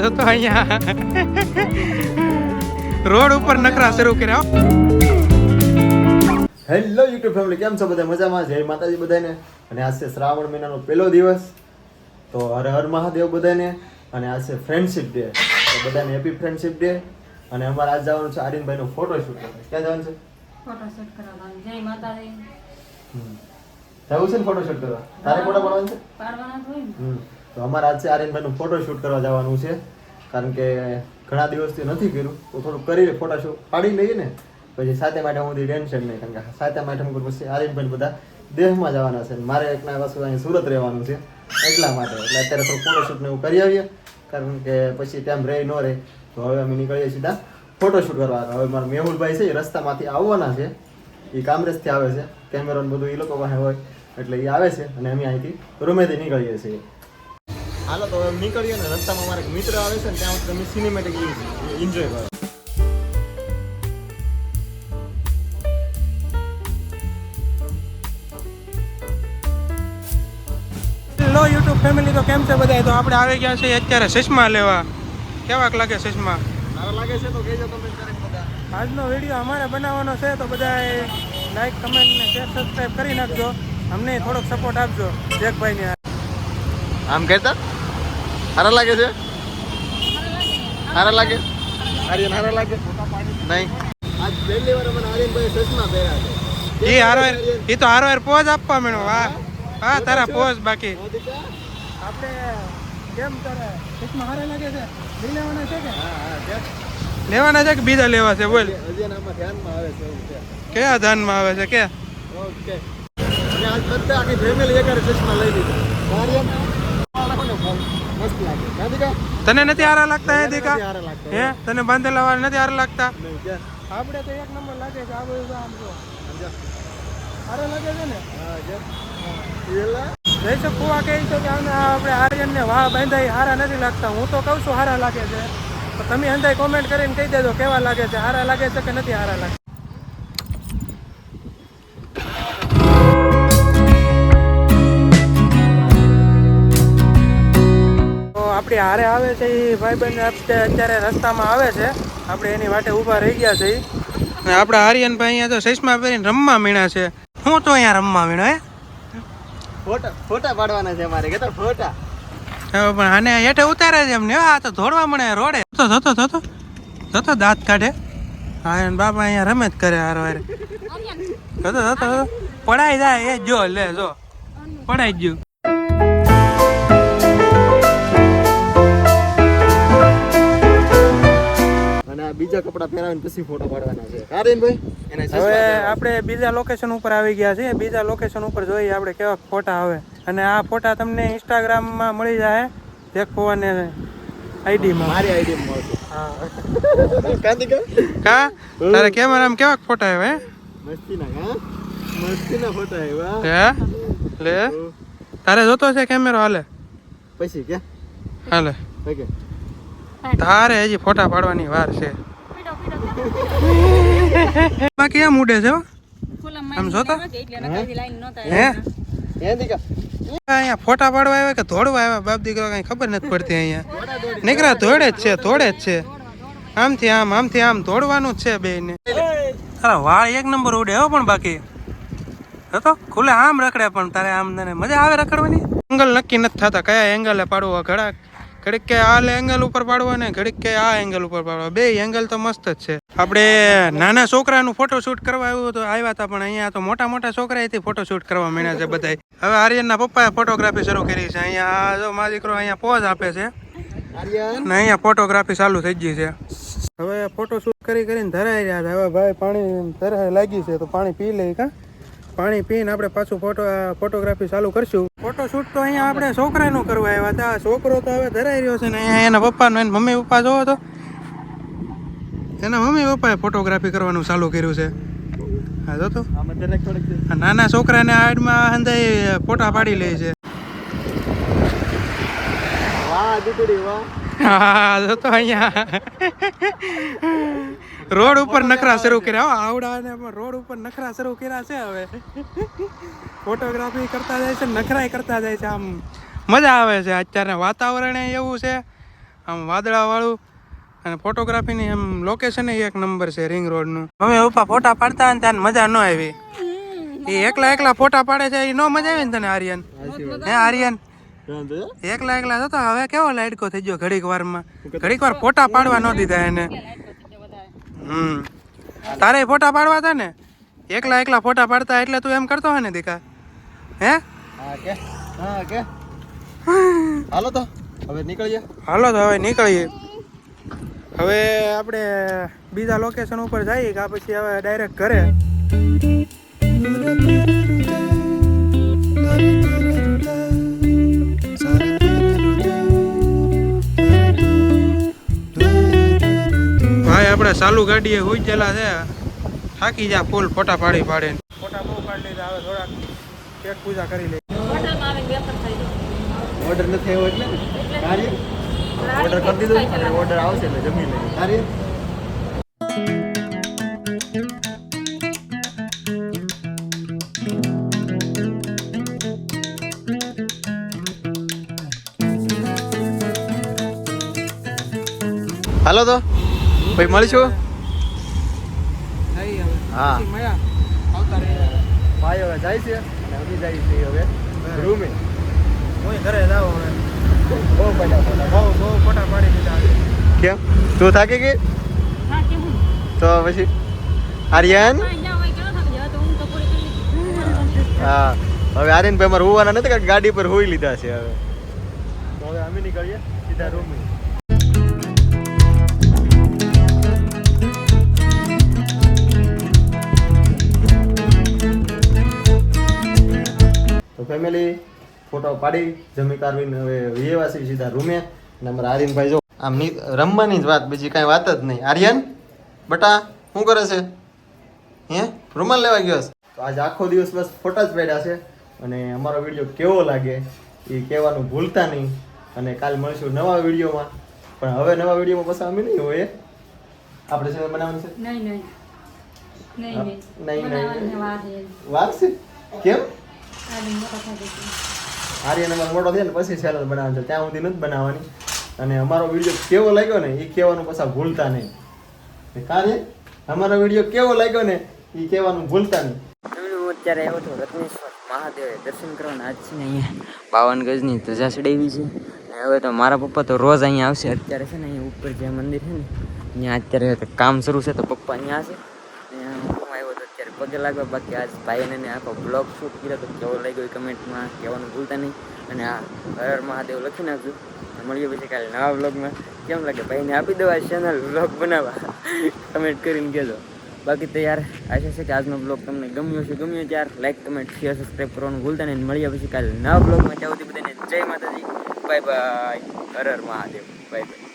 જો તો અહીંયા. રોડ ઉપર નકરા શરૂ કર્યા હો. હેલો યુટ્યુબ ફેમિલી કેમ છો બધા? મજામાં જય માતાજી બધાને. અને આજ છે શ્રાવણ મહિનાનો પહેલો દિવસ. તો હર હર મહાદેવ બધાને. અને આજ છે ફ્રેન્ડશિપ ડે તો બધાને હેપી ફ્રેન્ડશિપ ડે અને અમારે આજ જવાનું છે આર્યનભાઈનો ફોટોશૂટ કરવા. ક્યાં જવાનું છે? ફોટોશૂટ કરવા જય માતાજી. જવું છે ને ફોટોશૂટ કરવા તારે ફોટો પાડવાનું છે હમ. તો અમારે આજે આર્યનભાઈનું ફોટોશૂટ કરવા જવાનું છે. કારણ કે ઘણા દિવસથી નથી કર્યું. તો થોડું કરી ફોટોશૂટ પાડી લઈએ ને. પછી સાથે માટે હું ટેન્શન નહીં કારણ કે સાતે માટે હું પછી આર્યનભાઈ બધા દેહમાં જવાના છે. મારે એકના પાછું અહીં સુરત રહેવાનું છે એટલા માટે. એટલે અત્યારે થોડું ફોટોશૂટ ને એવું કરી આવીએ કારણ કે પછી ટાઈમ રહે ન રહે. તો હવે અમે નીકળીએ સીધા ફોટોશૂટ કરવા. હવે મારા મેહુલભાઈ છે એ રસ્તામાંથી આવવાના છે. એ કામરેજથી આવે છે. કેમેરો બધું એ લોકો પાસે હોય. એટલે એ આવે છે અને અમે અહીંથી રૂમેથી નીકળીએ છીએ. હાલો તો હવે નીકળીએ ને રસ્તામાં અમારે એક મિત્ર આવે છે ને ત્યાં તમે સિનેમેટિક એન્જોય કરો. હેલો યુટ્યુબ ફેમિલી તો કેમ છે બધા તો આપણે આવી ગયા છે અત્યારે ચશ્મા લેવા. કેવાક લાગે ચશ્મા? લાગે છે તો કહેજો કમેન્ટ બધા. આજનો વીડિયો અમારે બનાવવાનો છે તો બધા લાઈક કમેન્ટ ને શેર સબસ્ક્રાઈબ કરી નાખજો. અમને થોડોક સપોર્ટ આપજો જેકભાઈને. આમ કહેતા? સારા લાગે છે? સારા લાગે? આર્યન સારા લાગે? નહીં. આજ પહેલી વાર મને આર્યનભાઈ ચશ્મા પહેર્યા છે. એ હારો એ તો હારો હાર પોઝ આપવા મેળો વાહ. હા તારા પોઝ બાકી. આપણે કેમ તારે ચશ્મા હારા લાગે છે? લઈ લેવાના છે કે? હા હા લેવાના છે કે બીજા લેવા છે? બોલ. ધ્યાનમાં આવે છે છે. કયા ધ્યાનમાં આવે છે? કે? ઓકે. અને આજ બધા આખી ફેમિલી એકારે ચશ્મા લઈ લીધી. આર્યન મસ્ત લાગે ગાંધીકા તને નથી હારા લાગતા હે. હે તને બાંધેલા વાળા નથી હારા લાગતા? આપણે તો એક નંબર લાગે છે આ બધું આમ જો? હારા લાગે છે ને? હા કે? પેલા? જયસુ કુવા કહે છે કે આપણે આર્યનને વાહ બાંધાઈ હારા નથી લાગતા. હું તો કહું છું હારા લાગે છે. તો તમે અંદાજ કોમેન્ટ કરીને કહી દેજો કેવા લાગે છે હારા લાગે છે કે નથી હારા લાગે. આપણી હારે આવે છે એ ભાઈબંધ અત્યારે રસ્તામાં આવે છે. આપણે એની વાટે ઊભા રહી ગયા છે અને આપણા આર્યનભાઈ અહીંયા તો ચશ્મા પહેરીને રમવા મીણા છે. હું તો અહીંયા રમવા મીણો હે? ફોટા ફોટા પાડવાના છે અમારે કે ફોટા. હવે પણ આને હેઠે ઉતારે છે એમને આ તો ધોડવા મળે રોડે. તો થતો થતો થતો દાંત કાઢે. હા બાપા અહીંયા રમે જ કરે હારો હારે. થતો થતો થતો પડાઈ જાય એ જો લે જો. પડાઈ જ ગયું બીજા કપડા પહેરાવીને પછી ફોટો પાડવાના છે. હવે આપણે બીજા લોકેશન ઉપર આવી ગયા છીએ. બીજા લોકેશન ઉપર જોઈએ આપણે કેવા ફોટા આવે. અને આ ફોટા તમને ઇન્સ્ટાગ્રામમાં મળી જાય. દેખો અને આઈડીમાં મારી આઈડી મળશે. હા. કાંતિકા? કા? તારે કેમેરામાં કેવા ફોટા આવે મસ્તીના હા? મસ્તીના ફોટા આવ્યા. હે? લે? તારે જોતો છે કેમેરો હાલે? પછી કે હાલે. ઓકે. તારે હજી ફોટા પાડવાની વાર છે. બાકી એમ ઉડે છે આમ જોતો? હે? હે? દીકા અહીંયા ફોટા પાડવા આવ્યા કે ધોડવા આવ્યા? બાપ દીકરો કઈ ખબર નથી પડતી અહીંયા. નીકળા ધોડે જ છે ધોડે જ છે. આમથી આમ આમથી આમ ધોડવાનું જ છે બે ને તારા વાળ એક નંબર ઉડે હો પણ બાકી. તો? ખુલ્લે આમ રખડે પણ તારે આમ તને મજા આવે રખડવાની? એંગલ નક્કી નથી થતા. કયા એંગલે પાડવો? ઘડા ઘડીક કે આ એંગલ ઉપર પાડવા ને ઘડીક કે આ એંગલ ઉપર પાડવા બે એંગલ તો મસ્ત જ છે. આપણે નાના છોકરાનું ફોટોશૂટ કરવા આવ્યું તો આવ્યા હતા પણ અહીંયા તો મોટા મોટા છોકરા એથી ફોટો કરવા માંડ્યા છે બધા હવે આર્યનના પપ્પાએ ફોટોગ્રાફી શરૂ કરી છે. અહીંયા આ જો મારો દીકરો અહીંયા પોઝ આપે છે. ને અહીંયા ફોટોગ્રાફી ચાલુ થઈ ગઈ છે. હવે ફોટોશૂટ કરી કરીને ધરાઈ રહ્યા છે. હવે ભાઈ પાણી ધરાય લાગી છે તો પાણી પી લઈ કા? પાણી પીને આપણે પાછું ફોટો ફોટોગ્રાફી ચાલુ કરશું. ફોટો શૂટ તો અહીંયા આપણે છોકરાનું કરવા આવ્યા હતા. છોકરો તો હવે ધરાઈ રહ્યો છે ને અહીંયા એના પપ્પાનો એને મમ્મી પપ્પા જોવો તો. એના મમ્મી પપ્પાએ ફોટોગ્રાફી કરવાનું ચાલુ કર્યું છે. હા જો તો. નાના છોકરાને આડમાં હંધાઈ ફોટા પાડી લે છે. વાહ દીકરી વાહ. હા જો તો અહીંયા રોડ ઉપર નખરા શરૂ કર્યા. હો, આવડા અને રોડ ઉપર નખરા શરૂ કર્યા છે હવે. ફોટોગ્રાફી કરતા જાય છે નખરાય કરતા જાય છે આમ. મજા આવે છે. અત્યારે વાતાવરણ એવું છે. આમ વાદળાવાળું. અને ફોટોગ્રાફીની એમ લોકેશન એક નંબર છે રિંગ રોડનું અમે ઉપા ફોટા પાડતા ને ત્યાં મજા ન આવી. એ એકલા એકલા ફોટા પાડે છે એ નો મજા આવે ને તને આર્યન? હે આર્યન? એકલા એકલા જતા હવે કેવો લાડકો થઈ ગયો ઘડીક વારમાં? ઘડીક વાર ફોટા પાડવા ન દીધા એને. હમ. તારે ફોટા પાડવા હતા ને? એકલા એકલા ફોટા પાડતા એટલે તું એમ કરતો હોય ને દીકા? હે? હા કે. હા કે. હાલો તો હવે નીકળીએ. હાલો તો હવે નીકળીએ. હવે આપણે બીજા લોકેશન ઉપર જઈએ કે પછી હવે ડાયરેક્ટ ઘરે. ચાલુ ગાડીએ હોઈ ગયેલા છે. થાકી જા ફૂલ ફોટા પાડી પાડીને. ફોટા બહુ પાડી લીધા હવે થોડાક પેટ પૂજા કરી લો. ઓર્ડર નથી થયો એટલે? કાર્ય ઓર્ડર કરી દીધો? એટલે ઓર્ડર આવશે એટલે જમી લઈએ. કાર્ય હાલો તો. ભાઈ મળીશું હા. પછી ભાઈ હવે જાય છે. અને અમે જાય છે હવે. રૂમે. હું ઘરે જાવ હવે. બહુ પડ્યા ફોટા બહુ બહુ ફોટા પાડી દીધા કેમ? તું થાકી ગઈ તો પછી આર્યન? હા, જ્યાં હોય ક્યાં થાકી? જાય? તો ઊંઘ તો પૂરી કરી લીધી. હા હવે આર્યન ભાઈ અમારે હોવાના નથી કે ગાડી પર હોઈ લીધા છે હવે. તો હવે અમે નીકળીએ સીધા રૂમે. ફેમિલી ફોટો પાડી જમી કાઢવીને હવે વિયેવાસી સીધા રૂમે. અને અમારા આર્યનભાઈ જો આમ રમવાની જ વાત બીજી કાંઈ વાત જ નહીં. આર્યન બટા શું કરે છે? હે? રૂમાલ લેવા ગયો છે? તો આજે આખો દિવસ બસ ફોટા જ પડ્યા છે. અને અમારો વીડિયો કેવો લાગે એ કહેવાનું ભૂલતા નહીં. અને કાલ મળીશું નવા વિડીયોમાં. પણ હવે નવા વિડીયોમાં પછી અમે નહીં હોય આપણે છે બનાવવાનું છે? નહીં, નહીં. નહીં, નહીં. નહીં, નહીં. વાર છે? કેમ? આર્યન અમારો મોટો થયો ને પછી સેલર બનાવવાનું છે. ત્યાં સુધી નથી બનાવવાની. અને અમારો વીડિયો કેવો લાગ્યો ને, એ કહેવાનું પાછા ભૂલતા નહીં. કાર્ય અમારો વીડિયો કેવો લાગ્યો ને, એ કહેવાનું ભૂલતા નહીં. અત્યારે આવ્યો હતો રત્નેશ્વર મહાદેવ દર્શન કરવાના. આજ છે ને અહીંયા બાવન ગજની ધજા ચડાવી છે. અને હવે તો મારા પપ્પા તો રોજ અહીંયા આવશે. અત્યારે છે ને અહીંયા ઉપર જે મંદિર છે ને અહીંયા અત્યારે કામ શરૂ છે તો પપ્પા અહીંયા છે અહીંયા હું આવ્યો તો અત્યારે પગે લાગવા બાકી આજ ભાઈને આખો બ્લોગ શૂટ કર્યો તો કેવો લાગ્યો એ કમેન્ટમાં કહેવાનું ભૂલતા નહીં. અને આ હર મહાદેવ લખી નાખજો. મળીએ પછી કાલે નવા બ્લોગમાં કેમ લાગે? ભાઈને આપી દેવા ચેનલ બ્લોગ બનાવવા. કમેન્ટ કરીને કહેજો. બાકી તો યાર, આશા છે કે આજનો બ્લોગ તમને ગમ્યો છે ગમ્યો યાર લાઈક કમેન્ટ શેર સબસ્ક્રાઈબ કરવાનું ભૂલતા નહીં. મળીએ પછી કાલે નવા બ્લોગમાં ત્યાં સુધી બધાને જય માતાજી. બાય બાય હર મહાદેવ. Bye bye